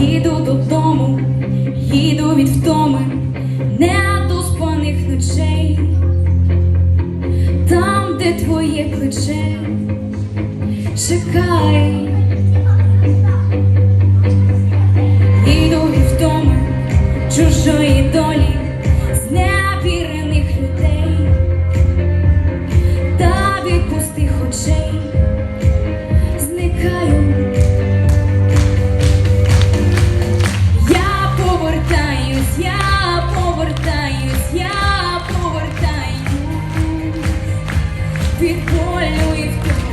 Їду додому, їду від втоми, не до недоспаних ночей, там, де твоє плече, чекай. every point we've.